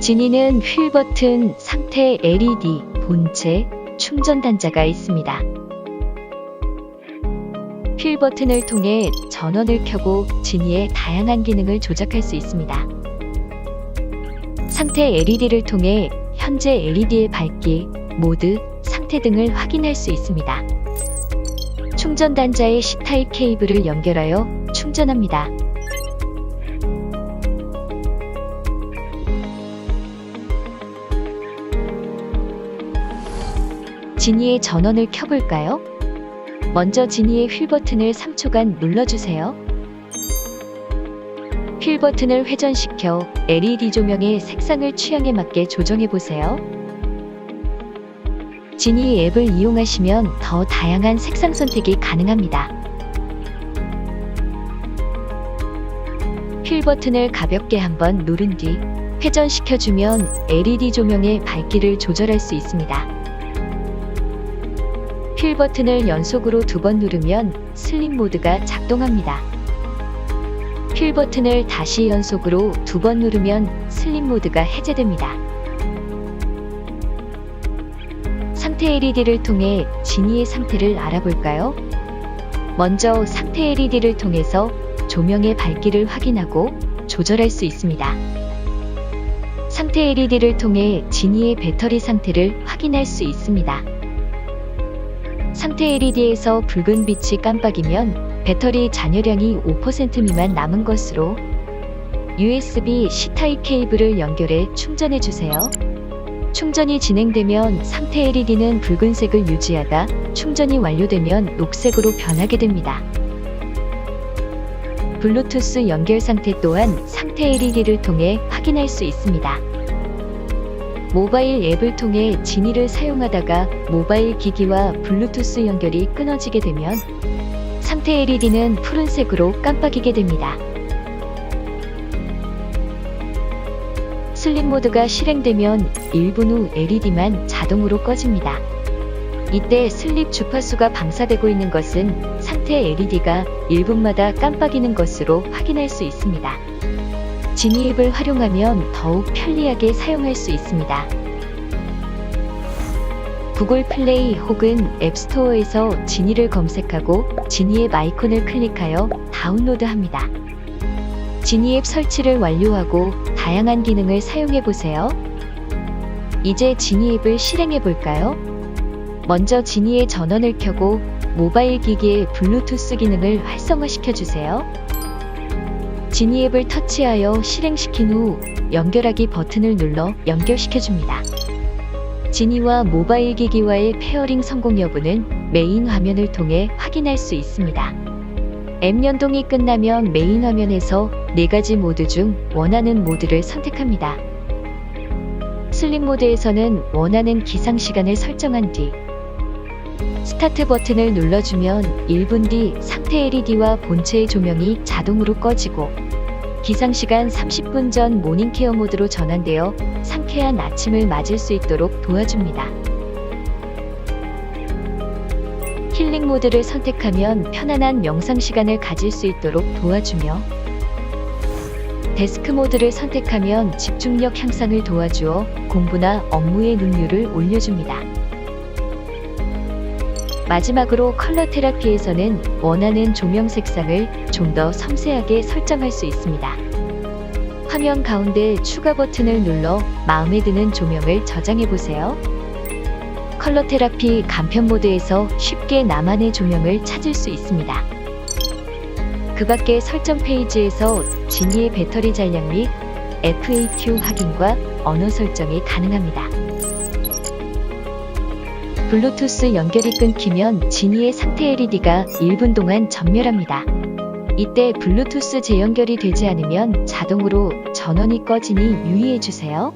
지니는 휠 버튼, 상태 LED, 본체, 충전 단자가 있습니다. 휠 버튼을 통해 전원을 켜고 지니의 다양한 기능을 조작할 수 있습니다. 상태 LED를 통해 현재 LED의 밝기, 모드, 상태 등을 확인할 수 있습니다. 충전 단자에 C타입 케이블을 연결하여 충전합니다. 지니의 전원을 켜볼까요? 먼저 지니의 휠 버튼을 3초간 눌러주세요. 휠 버튼을 회전시켜 LED 조명의 색상을 취향에 맞게 조정해 보세요. 지니 앱을 이용하시면 더 다양한 색상 선택이 가능합니다. 휠 버튼을 가볍게 한번 누른 뒤 회전시켜주면 LED 조명의 밝기를 조절할 수 있습니다. 휠 버튼을 연속으로 두 번 누르면 슬립 모드가 작동합니다. 휠 버튼을 다시 연속으로 두 번 누르면 슬립 모드가 해제됩니다. 상태 LED를 통해 지니의 상태를 알아볼까요? 먼저 상태 LED를 통해서 조명의 밝기를 확인하고 조절할 수 있습니다. 상태 LED를 통해 지니의 배터리 상태를 확인할 수 있습니다. 상태 LED에서 붉은 빛이 깜빡이면 배터리 잔여량이 5% 미만 남은 것으로 USB C타입 케이블을 연결해 충전해 주세요. 충전이 진행되면 상태 LED는 붉은색을 유지하다 충전이 완료되면 녹색으로 변하게 됩니다. 블루투스 연결 상태 또한 상태 LED를 통해 확인할 수 있습니다. 모바일 앱을 통해 지니를 사용하다가 모바일 기기와 블루투스 연결이 끊어지게 되면 상태 LED는 푸른색으로 깜빡이게 됩니다. 슬립 모드가 실행되면 1분 후 LED만 자동으로 꺼집니다. 이때 슬립 주파수가 방사되고 있는 것은 상태 LED가 1분마다 깜빡이는 것으로 확인할 수 있습니다. 지니 앱을 활용하면 더욱 편리하게 사용할 수 있습니다. 구글 플레이 혹은 앱스토어에서 지니를 검색하고 지니 앱 아이콘을 클릭하여 다운로드합니다. 지니 앱 설치를 완료하고 다양한 기능을 사용해 보세요. 이제 지니 앱을 실행해 볼까요? 먼저 지니의 전원을 켜고 모바일 기기의 블루투스 기능을 활성화시켜 주세요. 지니 앱을 터치하여 실행시킨 후 연결하기 버튼을 눌러 연결시켜 줍니다. 지니와 모바일 기기와의 페어링 성공 여부는 메인 화면을 통해 확인할 수 있습니다. 앱 연동이 끝나면 메인 화면에서 네 가지 모드 중 원하는 모드를 선택합니다. 슬립 모드에서는 원하는 기상 시간을 설정한 뒤 스타트 버튼을 눌러주면 1분 뒤 상태 LED와 본체의 조명이 자동으로 꺼지고 기상시간 30분 전 모닝케어 모드로 전환되어 상쾌한 아침을 맞을 수 있도록 도와줍니다. 힐링 모드를 선택하면 편안한 명상 시간을 가질 수 있도록 도와주며 데스크 모드를 선택하면 집중력 향상을 도와주어 공부나 업무의 능률을 올려줍니다. 마지막으로 컬러 테라피에서는 원하는 조명 색상을 좀 더 섬세하게 설정할 수 있습니다. 화면 가운데 추가 버튼을 눌러 마음에 드는 조명을 저장해 보세요. 컬러 테라피 간편 모드에서 쉽게 나만의 조명을 찾을 수 있습니다. 그 밖에 설정 페이지에서 지니의 배터리 잔량 및 FAQ 확인과 언어 설정이 가능합니다. 블루투스 연결이 끊기면 지니의 상태 LED가 1분 동안 전멸합니다. 이때 블루투스 재연결이 되지 않으면 자동으로 전원이 꺼지니 유의해 주세요.